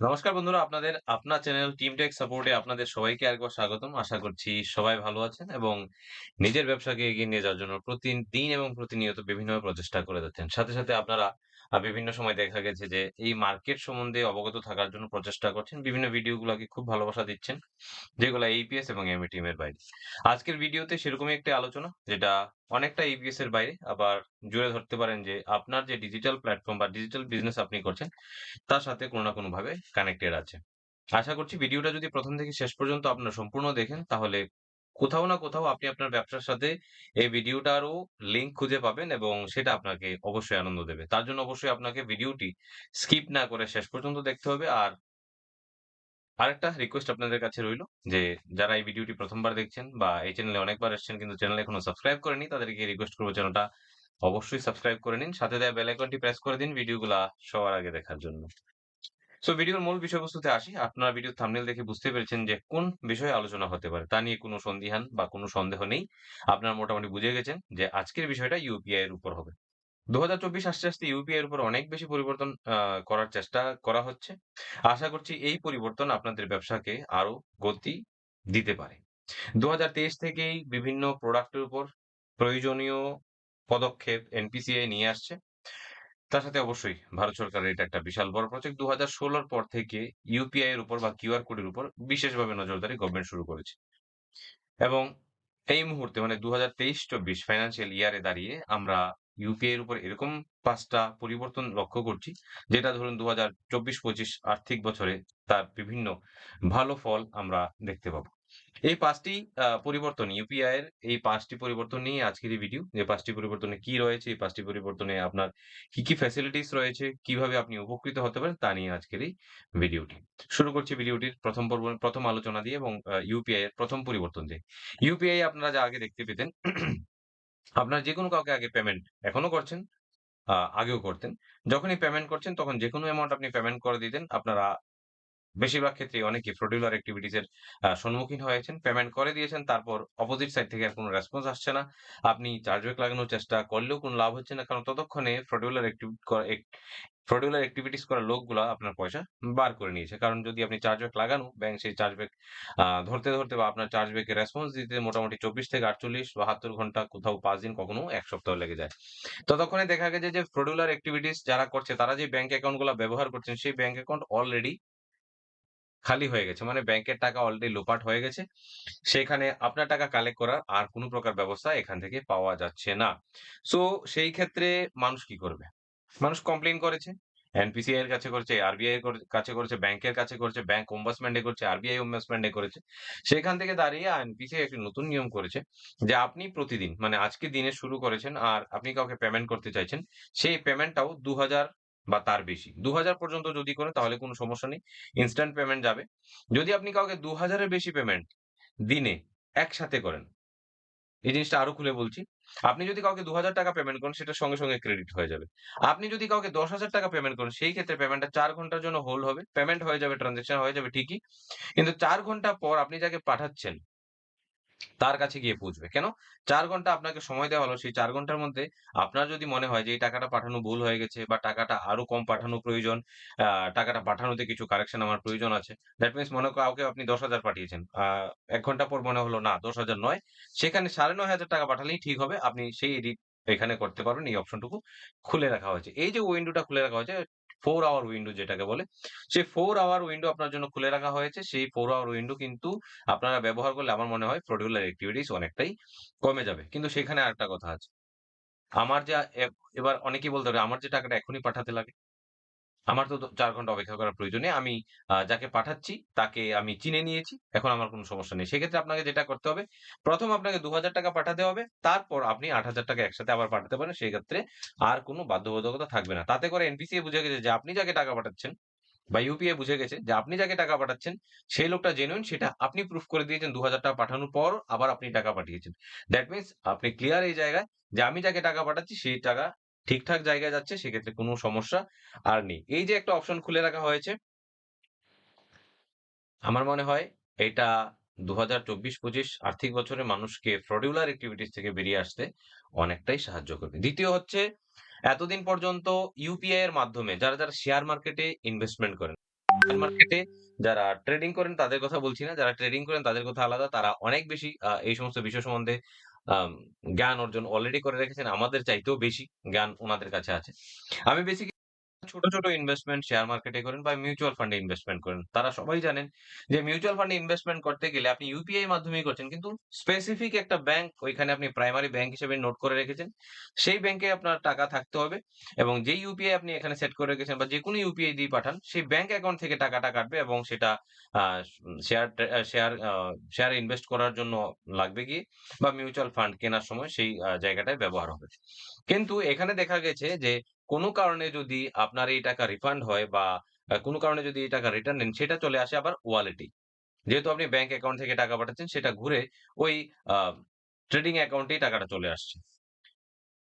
নমস্কার বন্ধুরা, আপনাদের, আপনার চ্যানেল টিম টেক সাপোর্টে আপনাদের সবাইকে আরেকবার স্বাগতম। আশা করছি সবাই ভালো আছেন এবং নিজের ব্যবসাকে এগিয়ে নিয়ে যাওয়ার জন্য প্রতিদিন এবং প্রতিনিয়ত বিভিন্ন প্রচেষ্টা করে যাচ্ছেন। সাথে সাথে আপনারা বিভিন্ন সময় দেখা গেছে যে এই মার্কেট সম্বন্ধে অবগত থাকার জন্য প্রচেষ্টা করছেন বিভিন্ন ভিডিওগুলোকে খুব ভালোবাসা দিচ্ছেন, যেগুলো এইপিএস এবং এমএ টিমের বাইরে আজকের ভিডিওতে সেরকমই একটি আলোচনা, যেটা অনেকটা এইপিএস এর বাইরে, আবার জুড়ে ধরতে পারেন যে আপনার যে ডিজিটাল প্ল্যাটফর্ম বা ডিজিটাল বিজনেস আপনি করছেন, তার সাথে কোনো না কোনো ভাবে কানেক্টেড আছে। আশা করছি ভিডিওটা যদি প্রথম থেকে শেষ পর্যন্ত আপনারা সম্পূর্ণ দেখেন, তাহলে কোথাও না কোথাও আপনি আপনার ব্যবসার সাথে এই ভিডিওটারও লিঙ্ক খুঁজে পাবেন এবং সেটা আপনাকে অবশ্যই আনন্দ দেবে। তার জন্য অবশ্যই আপনাকে ভিডিওটি স্কিপ না করে শেষ পর্যন্ত দেখতে হবে। আর আরেকটা রিকোয়েস্ট আপনাদের কাছে রইল যে, যারা এই ভিডিওটি প্রথমবার দেখছেন বা এই চ্যানেলে অনেকবার এসেছেন কিন্তু চ্যানেল এখনও সাবস্ক্রাইব করেনি তাদেরকে রিকোয়েস্ট করব চ্যানেলটা অবশ্যই সাবস্ক্রাইব করে নিন। সাথে দেওয়া বেল আইকনটি প্রেস করে দিন ভিডিওগুলা সবার আগে দেখার জন্য। সো ভিডিওর মূল বিষয়বস্তুতে আসি। আপনারা ভিডিওর থাম্বনেল দেখে বুঝতে পেরেছেন যে কোন বিষয়ে আলোচনা হতে পারে। তা নিয়ে কোনো সন্দিহান বা কোনো সন্দেহ নেই। আপনারা মোটামুটি বুঝে গেছেন যে আজকের বিষয়টা ইউপিআই এর উপর হবে। ২০২৪ আসতে, আসতে ইউপিআই এর উপর অনেক বেশি পরিবর্তন করার চেষ্টা করা হচ্ছে। আশা করছি এই পরিবর্তন আপনাদের ব্যবসাকে আরও গতি দিতে পারে। ২০২৩ থেকেই বিভিন্ন প্রোডাক্টের উপর প্রয়োজনীয় পদক্ষেপ এনপিসিআই নিয়ে আসছে। তার সাথে অবশ্যই ভারত সরকারের এটা একটা বিশাল বড় প্রজেক্ট। ২০১৬ র পর থেকে ইউপিআই এর উপর বা কিউআর কোডের উপর বিশেষভাবে নজরদারি গভর্নমেন্ট শুরু করেছে। এবং এই মুহূর্তে মানে ২০২৩-২৪ ফাইন্যান্সিয়াল ইয়ারে দাঁড়িয়ে আমরা ইউপিআই এর উপর এরকম ৫ টা পরিবর্তন লক্ষ্য করছি, যেটা ধরুন ২০২৪-২৫ আর্থিক বছরে তার বিভিন্ন ভালো ফল আমরা দেখতে পাবো। এই পাঁচটি পরিবর্তন ইউপিআই এর এই ৫ টি পরিবর্তন নিয়ে আজকের এই ভিডিও। যে ৫ টি পরিবর্তনে কি রয়েছে, এই ৫ টি পরিবর্তনে আপনার কি, কি ফ্যাসিলিটিস রয়েছে, কীভাবে আপনি উপকৃত হতে পারেন তা নিয়ে আজকের এই ভিডিওটি। শুরু করছি ভিডিওটির প্রথম পর্ব ১ম আলোচনা দিয়ে এবং ইউপিআই এর প্রথম পরিবর্তন দিয়ে। ইউপিআই আপনারা যা আগে দেখতে পেতেন, আপনারা যেকোনো কাউকে আগে পেমেন্ট এখনও করছেন, আগেও করতেন। যখনই পেমেন্ট করছেন তখন যেকোনো অ্যামাউন্ট আপনি পেমেন্ট করে দিতেন। আপনারা বেশিরভাগ ক্ষেত্রে fraudulent activities এর সম্মুখীন হয়েছেন। পেমেন্ট করে দিয়েছেন, তারপর অপোজিট সাইড থেকে আর কোন রেসপন্স আসছে না। আপনি চার্জব্যাক লাগানোর চেষ্টা করলেও কোন লাভ হচ্ছে না। কারণ ততক্ষণে ক এক fraudulent activities করা লোকগুলা আপনার পয়সা বার করে নিয়েছে। কারণ যদি আপনি চার্জব্যাক লাগানো, ব্যাংক সেই চার্জব্যাক ধরতে, ধরতে বা আপনার চার্জব্যাকের রেসপন্স দিতে মোটামুটি ২৪ থেকে ৪৮ ৭২ ঘণ্টা, কোথাও পাঁচ দিন, কখনো এক সপ্তাহ লেগে যায়। ততক্ষণে দেখা গেছে যে fraudulent activities যারা করছে তারা যে ব্যাংক অ্যাকাউন্টগুলা ব্যবহার করছেন, সেই ব্যাংক অ্যাকাউন্ট অলরেডি খালি হয়ে গেছে। মানে ব্যাংকের টাকা অলরেডি লোপাট হয়ে গেছে। সেখানে আপনার টাকা কালেক্ট করার আর কোনো প্রকার ব্যবস্থা এখান থেকে পাওয়া যাচ্ছে না। সো সেই ক্ষেত্রে মানুষ কি করবে? মানুষ কমপ্লেইন করেছে। এনপিসিআই এর কাছে করেছে, আরবিআই এর কাছে করেছে, ব্যাংকের কাছে করেছে, ব্যাংক এ করেছে, আরবিআই এ করেছে। সেখান থেকে দাঁড়িয়ে এনপিসিআই একটি নতুন নিয়ম করেছে যে আপনি প্রতিদিন মানে আজকে দিনে শুরু করেছেন আর আপনি কাউকে পেমেন্ট করতে চাইছেন, সেই পেমেন্টটাও ২০০০ বা তার বেশি। ২০০০ পর্যন্ত যদি করেন তাহলে কোন সমস্যা নেই। ইনস্ট্যান্ট পেমেন্ট যাবে। যদি আপনি কাউকে দু হাজারের বেশি পেমেন্ট দিনে একসাথে করেন এই জিনিসটা আরও খুলে বলছি। আপনি যদি কাউকে ৳২,০০০ পেমেন্ট করেন সেটা সঙ্গে, সঙ্গে ক্রেডিট হয়ে যাবে। আপনি যদি কাউকে ৳১০,০০০ পেমেন্ট করেন সেই ক্ষেত্রে পেমেন্টটা চার ঘণ্টার জন্য হোল্ড হবে। পেমেন্ট হয়ে যাবে, ট্রান্সেকশন হয়ে যাবে ঠিকই। কিন্তু চার ঘণ্টা পর আপনি যাকে পাঠাচ্ছেন তার কাছে গিয়ে পৌঁছবে। কেন? চার ঘণ্টা আপনাকে সময় দেওয়া হলো। সেই চার ঘণ্টার মধ্যে আপনার যদি মনে হয় যে এই টাকাটা পাঠানো ভুল হয়ে গেছে বা টাকাটা আরও কম পাঠানো প্রয়োজন, টাকাটা পাঠানোতে কিছু কারেকশন আমার প্রয়োজন আছে। দ্যাট মিনস মনে করো কাউকে আপনি ১০,০০০ পাঠিয়েছেন। আ ১ ঘণ্টা পর মনে হলো না ১০,০০০ নয়। সেখানে ৳৯,৫০০ পাঠালেই ঠিক হবে। আপনি সেই এডিট এখানে করতে পারবেন। এই অপশনটুকু খুলে রাখা হয়েছে। এই যে উইন্ডোটা খুলে রাখা হয়েছে 4 আওয়ার উইন্ডো যেটাকে বলে। সেই ফোর আওয়ার উইন্ডো আপনার জন্য খুলে রাখা হয়েছে। সেই ফোর আওয়ার উইন্ডো কিন্তু আপনারা ব্যবহার করলে আমার মনে হয় প্রডিউলার অ্যাক্টিভিটিস অনেকটাই কমে যাবে। কিন্তু সেখানে আরেকটা কথা আছে। আমার যা এবার অনেকেই বলতে পারে, আমার যে টাকাটা এখনই পাঠাতে লাগে। আমার তো চার ঘণ্টা অপেক্ষা করার প্রয়োজনে আমি যাকে পাঠাচ্ছি তাকে আমি চিনে নিয়েছি। এখন আমার কোনো সমস্যা নেই। সেক্ষেত্রে আপনাকে যেটা করতে হবে, প্রথম আপনাকে ৳২,০০০ পাঠাতে হবে। তারপর আপনি ৳৮,০০০ একসাথে আবার পাঠাতে পারেন। সেক্ষেত্রে আর কোন বাধ্যবাধকতা থাকবে না। তাতে করে এনপিসিআই বুঝে গেছে যে আপনি যাকে টাকা পাঠাচ্ছেন বা ইউপিআই বুঝে গেছে যে আপনি যাকে টাকা পাঠাচ্ছেন সেই লোকটা জেনুইন সেটা আপনি প্রুফ করে দিয়েছেন ৳২,০০০ পাঠানোর পর আবার আপনি টাকা পাঠিয়েছেন। দ্যাট মিনস আপনি ক্লিয়ার এই জায়গায় যে আমি যাকে টাকা পাঠাচ্ছি সেই টাকা ঠিকঠাক জায়গায় যাচ্ছে সেক্ষেত্রে কোনো সমস্যা আর নেই। এই যে একটা অপশন খুলে রাখা হয়েছে আমার মনে হয় এটা ২০২৪-২৫ আর্থিক বছরে মানুষকে ফ্রডিউলার activities থেকে বেরিয়ে আসতে অনেকটাই সাহায্য করবে। দ্বিতীয় হচ্ছে এতদিন পর্যন্ত ইউপিআই এর মাধ্যমে যারা, যারা শেয়ার মার্কেটে ইনভেস্টমেন্ট করেন শেয়ার মার্কেটে যারা ট্রেডিং করেন তাদের কথা বলছি না। যারা ট্রেডিং করেন তাদের কথা আলাদা। তারা অনেক বেশি এই সমস্ত বিষয় সম্বন্ধে আম, জ্ঞান অর্জন অলরেডি করে রেখেছেন। আমাদের চাইতেও বেশি জ্ঞান ওনাদের কাছে আছে। আমি বেসিক্যালি ছোট, ছোট ইনভেস্টমেন্ট শেয়ার মার্কেটে করেন বা মিউচুয়াল ফান্ডে ইনভেস্টমেন্ট করেন। তারা সবাই জানেন যে মিউচুয়াল ফান্ডে ইনভেস্টমেন্ট করতে গেলে আপনি ইউপিআই মাধ্যমেই করছেন। কিন্তু স্পেসিফিক একটা ব্যাংক ওইখানে আপনি প্রাইমারি ব্যাংক হিসেবে নোট করে রেখেছেন। সেই ব্যাংকে আপনার টাকা থাকতে হবে এবং যেই ইউপিআই আপনি এখানে সেট করে রেখেছেন বা যেকোনো ইউপিআই দিয়ে পাঠান, সেই ব্যাংক অ্যাকাউন্ট থেকে টাকাটা কাটবে এবং সেটা শেয়ার শেয়ার শেয়ারে ইনভেস্ট করার জন্য লাগবে গিয়ে বা মিউচুয়াল ফান্ড কেনার সময় সেই জায়গাটায় ব্যবহার হবে। কিন্তু এখানে দেখা গেছে যে কোনো কারণে যদি আপনার এই টাকা রিফান্ড হয় বা কোনো কারণে যদি এই টাকা রিটার্ন নেন, সেটা চলে আসে আবার ওয়ালেটেই। যেহেতু আপনি ব্যাংক অ্যাকাউন্ট থেকে টাকা পাঠাচ্ছেন, সেটা ঘুরে ওই ট্রেডিং অ্যাকাউন্টেই টাকাটা চলে আসছে।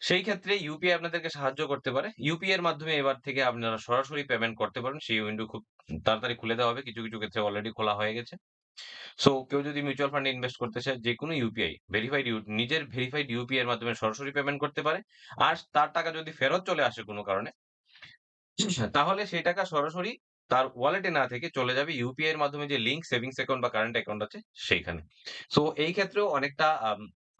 সেই ক্ষেত্রে ইউপিআই আপনাদেরকে সাহায্য করতে পারে। ইউপিআই এর মাধ্যমে এবার থেকে আপনারা সরাসরি পেমেন্ট করতে পারেন। সেই উইন্ডো খুব তাড়াতাড়ি খুলে দেওয়া হবে। কিছু, কিছু ক্ষেত্রে অলরেডি খোলা হয়ে গেছে। সো কেউ যদি মিউচুয়াল ফান্ডে ইনভেস্ট করতে চায়, যেকোনো ইউপিআই ভেরিফাইড ইউ নিজের ভেরিফাইড ইউপিআই এর মাধ্যমে সরাসরি পেমেন্ট করতে পারে। আর তার টাকা যদি ফেরত চলে আসে কোনো কারণে তাহলে সেই টাকা সরাসরি তার ওয়ালেটে না থেকে চলে যাবে ইউপিআই এর মাধ্যমে যে লিঙ্ক সেভিংস অ্যাকাউন্ট বা কারেন্ট অ্যাকাউন্ট আছে সেইখানে। সো এই ক্ষেত্রেও অনেকটা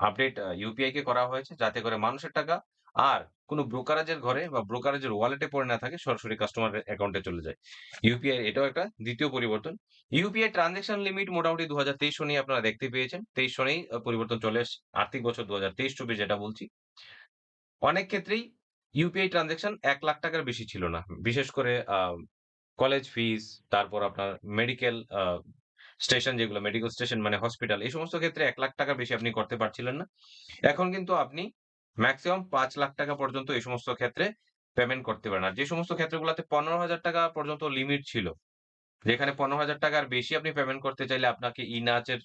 আপডেট ইউপিআই কে করা হয়েছে যাতে করে মানুষের টাকা আর কোন ব্রোকারেজের ঘরে বা ব্রোকারেজের ওয়ালেটে পড়ে না থাকে সরাসরি কাস্টমারের অ্যাকাউন্টে চলে যায়। ইউপিআই এটাও একটা দ্বিতীয় পরিবর্তন। ইউপিআই ট্রান্সেকশন লিমিট মোটামুটি ২০২৩ সনেই আপনারা দেখতে পেয়েছেন। ২৩ সনেই পরিবর্তন চলে আসছে। আর্থিক বছর ২০২৩-২৪ যেটা বলছি। অনেক ক্ষেত্রেই ইউপিআই ট্রানজেকশন এক লাখ টাকার বেশি ছিল না। বিশেষ করে কলেজ ফিস, তারপর আপনার মেডিকেল স্টেশন যেগুলো মেডিকেল স্টেশন মানে হসপিটাল এই সমস্ত ক্ষেত্রে ৳১,০০,০০০ বেশি আপনি করতে পারছিলেন না। এখন কিন্তু আপনি মেক্সিমাম ৳৫,০০,০০০ পর্যন্ত এই সমস্ত ক্ষেত্রে পেমেন্ট করতে পারেন। আর যে সমস্ত ক্ষেত্রগুলোতে পনেরো হাজার টাকা পর্যন্ত লিমিট ছিল, যেখানে ৳১৫,০০০ র বেশি আপনি পেমেন্ট করতে চাইলে আপনাকে ই-নাচের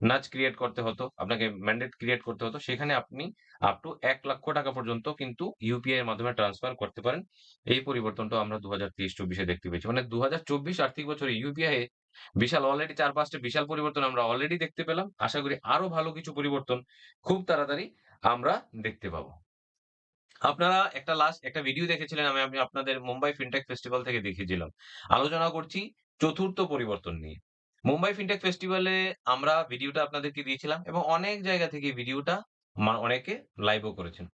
নাচ ক্রিয়েট করতে হতো। আপনাকে ম্যান্ডেট ক্রিয়েট করতে হতো। সেখানে আপনি আপ টু এক লক্ষ টাকা পর্যন্ত কিন্তু ইউপিআই এর মাধ্যমে ট্রান্সফার করতে পারেন। এই পরিবর্তনটা আমরা ২০২৩-২৪ চব্বিশে দেখতে পেয়েছি। মানে ২০২৪ আর্থিক বছরে ইউপিআই বিশাল অলরেডি ৪-৫ টা বিশাল পরিবর্তন আমরা অলরেডি দেখতে পেলাম। আশা করি আরও ভালো কিছু পরিবর্তন খুব তাড়াতাড়ি আমরা দেখতে পাবো। আপনারা একটা লাস্ট একটা ভিডিও দেখেছিলেন, আমি আমি আপনাদের মুম্বাই ফিনটেক ফেস্টিভ্যাল থেকে দেখিয়েছিলাম। আলোচনা করছি চতুর্থ পরিবর্তন নিয়ে। মুম্বাই ফিনটেক ফেস্টিভালে আমরা ভিডিওটা আপনাদেরকে দিয়েছিলাম এবং অনেক জায়গা থেকে ভিডিওটা অনেকে লাইভও করেছেন।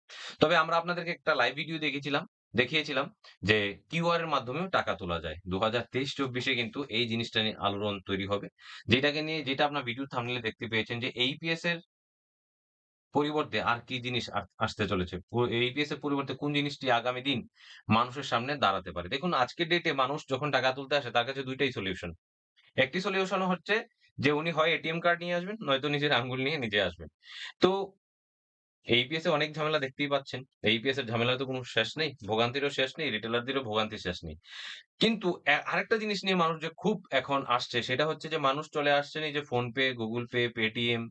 তবে আমরা আপনাদেরকে একটা লাইভ ভিডিও দেখেছিলাম দেখিয়েছিলাম যে কিউআর এর মাধ্যমেও টাকা তোলা যায়। ২০২৩-২৪ এ কিন্তু এই জিনিসটা নিয়ে আলোড়ন তৈরি হবে। যেটাকে নিয়ে, যেটা আপনার ভিডিও থামলে দেখতে পেয়েছেন যে এইপিএস এর পরিবর্তে আর কি জিনিস আসতে চলেছে? প এইপিএস এর পরিবর্তে কোন জিনিসটি আগামী দিন মানুষের সামনে দাঁড়াতে পারে? দেখুন আজকের ডেটে মানুষ যখন টাকা তুলতে আসে তার কাছে দুইটাই সলিউশন। একটি সলিউশন হচ্ছে যে উনি হয় এটিএম কার্ড নিয়ে আসবেন, নয়তো নিজের আঙ্গুল নিয়ে নিজে আসবেন। তো এইপিএস এ অনেক ঝামেলা দেখতেই পাচ্ছেন। এইপিএস এর ঝামেলা তো কোনো শেষ নেই। ভোগান্তিরও শেষ নেই, রিটেলারদেরও ভোগান্তির শেষ নেই। কিন্তু আরেকটা জিনিস নিয়ে মানুষ যে খুব এখন আসছে সেটা হচ্ছে যে মানুষ চলে আসছেন এই যে PhonePe, Google Pay, Paytm,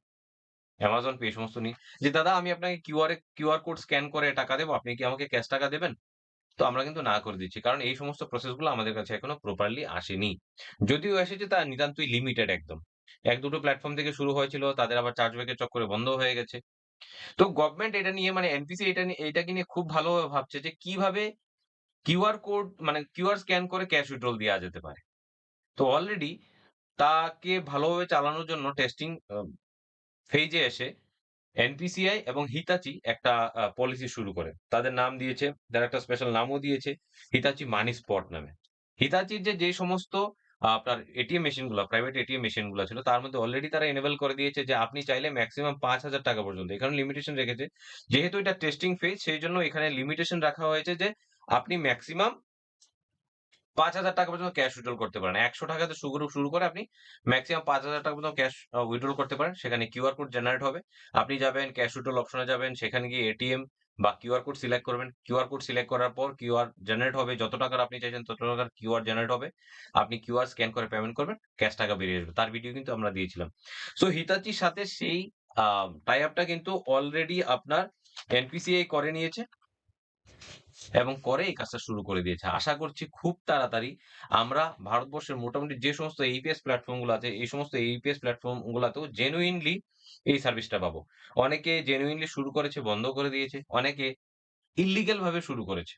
Amazon Pay সমস্ত নিয়ে। যে দাদা আমি আপনাকে কিউআর কিউআর কোড স্ক্যান করে টাকা দেবো আপনি কি আমাকে ক্যাশ টাকা দেবেন? তো আমরা কিন্তু না করে দিচ্ছি। কারণ এই সমস্ত প্রসেসগুলো আমাদের কাছে এখনও প্রপারলি আসেনি। যদিও এসেছে তা নিতান্তই লিমিটেড একদম। এক দুটো প্ল্যাটফর্ম থেকে শুরু হয়েছিল, তাদের আবার চার্জব্যাক এর চক্করে বন্ধ হয়ে গেছে। তো গভর্নমেন্ট এটা নিয়ে মানে এনপিসি এটা নিয়ে এটাকে নিয়ে খুব ভালোভাবে ভাবছে যে কীভাবে কিউআর কোড মানে কিউআর স্ক্যান করে ক্যাশ উইথড্রল দেওয়া যেতে পারে। তো অলরেডি তাকে ভালোভাবে চালানোর জন্য টেস্টিং ফেইজে এসে এনপিসিআই এবং হিতাচি একটা পলিসি শুরু করে। তাদের নাম দিয়েছে, তার একটা স্পেশাল নামও দিয়েছে হিতাচি মানি স্পট নামে। হিতাচির যে, যে সমস্ত আপনার এটিএম মেশিনগুলা, প্রাইভেট এটিএম মেশিনগুলো ছিল তার মধ্যে অলরেডি তারা এনেবল করে দিয়েছে যে আপনি চাইলে ম্যাক্সিমাম পাঁচ হাজার টাকা পর্যন্ত। এখানে লিমিটেশন রেখেছে। যেহেতু এটা টেস্টিং ফেজ সেই জন্য এখানে লিমিটেশন রাখা হয়েছে যে আপনি মেক্সিমাম ৳৫,০০০ পর্যন্ত ক্যাশ উইথড্রল করতে পারেন। একশো টাকাতে শুরু শুরু করে আপনি ম্যাক্সিমাম পাঁচ হাজার টাকা পর্যন্ত ক্যাশ আ উইথড্রল করতে পারেন। সেখানে কিউআর কোড জেনারেট হবে। আপনি যাবেন ক্যাশ উইথড্রল অপশন যাবেন। সেখানে গিয়ে এটিএম বা কিউআর কোড সিলেক্ট করবেন। কিউআর কোড সিলেক্ট করার পর কিউআর জেনারেট হবে। যত টাকার আপনি চাইছেন তত টাকার কিউআর জেনারেট হবে। আপনি কিউআর স্ক্যান করে পেমেন্ট করবেন। ক্যাশ টাকা বেরিয়ে আসবে। তার ভিডিও কিন্তু আমরা দিয়েছিলাম। সো হিতাচির সাথে সেই টাই আপ টা কিন্তু অলরেডি আপনার এনপিসিআই করে নিয়েছে। এবং করে এই কাজটা শুরু করে দিয়েছে। আশা করছি খুব তাড়াতাড়ি আমরা ভারতবর্ষের মোটামুটি যে সমস্ত এইপিএস প্ল্যাটফর্মগুলো আছে, এই সমস্ত এইপিএস প্ল্যাটফর্ম গুলাতেও জেনুইনলি এই সার্ভিসটা পাবো। অনেকে জেনুইনলি শুরু করেছে, বন্ধ করে দিয়েছে। অনেকে ইল্লিগাল ভাবে শুরু করেছে।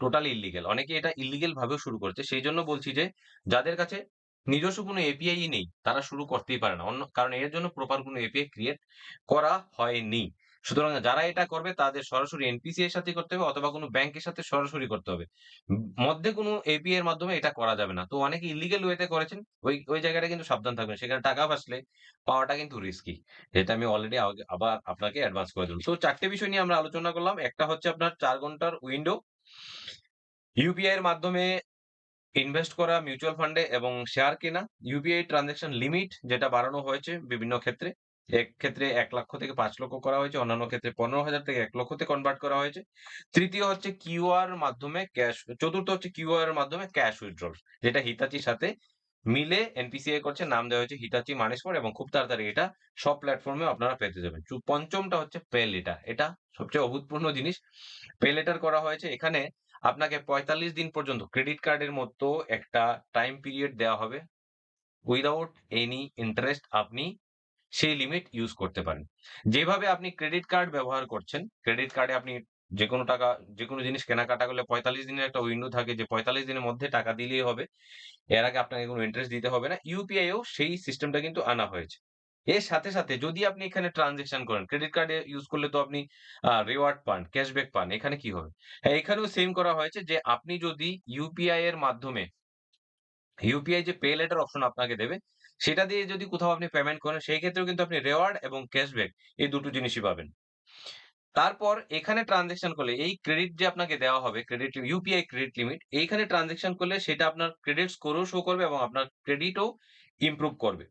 Totally illegal. অনেকে এটা ইল্লিগ্যাল ভাবেও শুরু করেছে। সেই জন্য বলছি যে যাদের কাছে নিজস্ব কোনো এপিআই নেই তারা শুরু করতেই পারে না। অন্য কারণ এর জন্য প্রপার কোনো এপিআই ক্রিয়েট করা হয়নি। সুতরাং যারা এটা করবে তাদের সরাসরি এনপিসি এর সাথে করতে হবে অথবা কোনো ব্যাংকের সাথে সরাসরি করতে হবে। মধ্যে কোনো এপিআই এর মাধ্যমে এটা করা যাবে না। তো অনেকে ইলিগেল ওয়েতে করেছেন। ওই, ওই জায়গাটা কিন্তু সাবধান থাকবেন। সেখানে টাকা ফাঁসলে পাওয়াটা কিন্তু রিস্কি। যেটা আমি অলরেডি আবার আপনাকে অ্যাডভান্স করে দিলাম। তো চারটে বিষয় নিয়ে আমরা আলোচনা করলাম। একটা হচ্ছে আপনার ৪ ঘণ্টার উইন্ডো ইউপিআই এর মাধ্যমে ইনভেস্ট করা মিউচুয়াল ফান্ডে এবং শেয়ার কেনা, ইউপিআই ট্রান্সেকশন লিমিট যেটা বাড়ানো হয়েছে বিভিন্ন ক্ষেত্রে। এক ক্ষেত্রে এক লক্ষ থেকে পাঁচ লক্ষ করা হয়েছে, অন্যান্য ক্ষেত্রে ১৫,০০০ থেকে এক লক্ষতে কনভার্ট করা হয়েছে। তৃতীয় হচ্ছে কিউআর মাধ্যমে ক্যাশ চতুর্থ হচ্ছে কিউআর মাধ্যমে ক্যাশ উইথড্রল যেটা হিতাচির সাথে মিলে এনপিসিআই করছে। নাম দেওয়া হয়েছে হিতাচি মানি স্পট এবং খুব তাড়াতাড়ি এটা সব প্ল্যাটফর্মে আপনারা পেতে যাবেন। পঞ্চমটা হচ্ছে পে লেটার। এটা সবচেয়ে অভূতপূর্ণ জিনিস। পে লেটার করা হয়েছে। এখানে আপনাকে ৪৫ দিন পর্যন্ত ক্রেডিট কার্ডের মতো একটা টাইম পিরিয়ড দেওয়া হবে। উইথআউট এনি ইন্টারেস্ট আপনি সেই লিমিট ইউজ করতে পারেন। যেভাবে আপনি ক্রেডিট কার্ড ব্যবহার করছেন, ক্রেডিট কার্ডে আপনি যেকোনো টাকা যেকোনো জিনিস কেনাকাটা করলে ৪৫ দিনের একটা উইন্ডো থাকে যে ৪৫ দিনের মধ্যে টাকা দিলেই হবে। এর আগে আপনাকে কোনো ইন্টারেস্ট দিতে হবে না। ইউপিআই এও সেই সিস্টেমটা কিন্তু আনা হয়েছে। এর সাথে, সাথে যদি আপনি এখানে ট্রান্সেকশন করেন, ক্রেডিট কার্ডে ইউজ করলে তো আপনি রিওয়ার্ড পান, ক্যাশব্যাক পান। এখানে কি হবে? হ্যাঁ, এখানেও সেম করা হয়েছে যে আপনি যদি ইউপিআই এর মাধ্যমে ইউপিআই যে পে লেটার অপশন আপনাকে দেবে, সেটা দিয়ে যদি কোথাও আপনি পেমেন্ট করেন, সেই ক্ষেত্রেও কিন্তু আপনি রেওয়ার্ড এবং ক্যাশব্যাক এই দুটো জিনিসই পাবেন। তারপর এখানে ট্রান্সেকশন করলে, এই ক্রেডিট যে আপনাকে দেওয়া হবে ক্রেডিট ইউপিআই ক্রেডিট লিমিট এইখানে ট্রান্সেকশন করলে সেটা আপনার ক্রেডিট স্কোরও শো করবে এবং আপনার ক্রেডিটও ইমপ্রুভ করবে।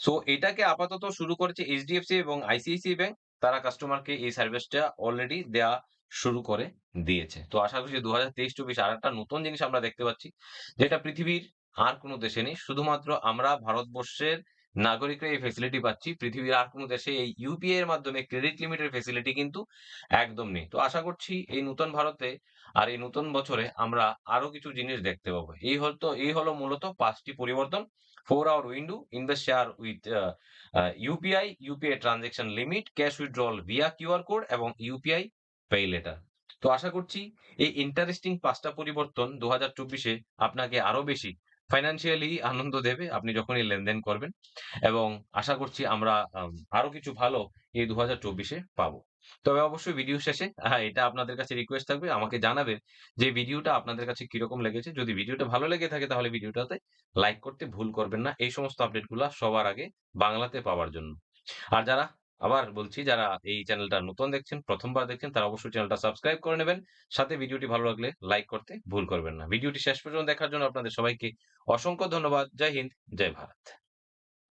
সো এটাকে আপাতত শুরু করেছে এইচডিএফসি এবং আইসিআইসিআই ব্যাংক। তারা কাস্টমারকে এই সার্ভিসটা অলরেডি দেয়া শুরু করে দিয়েছে। তো আশা করছি দু হাজার তেইশ চব্বিশ আর একটা নতুন জিনিস আমরা দেখতে পাচ্ছি। যেটা পৃথিবীর আর কোনো দেশে নেই। শুধুমাত্র আমরা ভারতবর্ষের নাগরিকরা এই ফেসিলিটি পাচ্ছি। পৃথিবীর আর কোনো দেশে এই ইউপিআই এর মাধ্যমে ক্রেডিট লিমিটের ফেসিলিটি কিন্তু একদম নেই। তো আশা করছি এই নতুন ভারতে আর এই নতুন বছরে আমরা আরও কিছু জিনিস দেখতে পাবো। এই হতো এই হলো মূলত পাঁচটি পরিবর্তন। Four hour window, invest share with UPI, UPI transaction limit, cash withdrawal via QR code এবং ইউপিআই পে লেটার। তো আশা করছি এই ইন্টারেস্টিং পাঁচটা পরিবর্তন দু হাজার চব্বিশে আপনাকে আরও বেশি ফাইন্যান্সিয়ালি আনন্দ দেবে, আপনি যখনই লেনদেন করবেন এবং আশা করছি আমরা আম আরও কিছু ভালো এই ২০২৪ চব্বিশে পাবো। তবে অবশ্যই ভিডিও শেষে এটা আপনাদের কাছে রিকোয়েস্ট থাকবে আমাকে জানাবেন যে ভিডিওটা আপনাদের কাছে কীরকম লেগেছে। যদি ভিডিওটা ভালো লেগে থাকে তাহলে ভিডিওটাতে লাইক করতে ভুল করবেন না। এই সমস্ত আপডেটগুলা সবার আগে বাংলাতে পাওয়ার জন্য। আর যারা আবার বলছি যারা এই চ্যানেলটা নতুন দেখছেন, প্রথমবার দেখছেন তারা অবশ্যই চ্যানেলটা সাবস্ক্রাইব করে নেবেন। সাথে ভিডিওটি ভালো লাগলে লাইক করতে ভুল করবেন না। ভিডিওটি শেষ পর্যন্ত দেখার জন্য আপনাদের সবাইকে অসংখ্য ধন্যবাদ। জয় হিন্দ, জয় ভারত।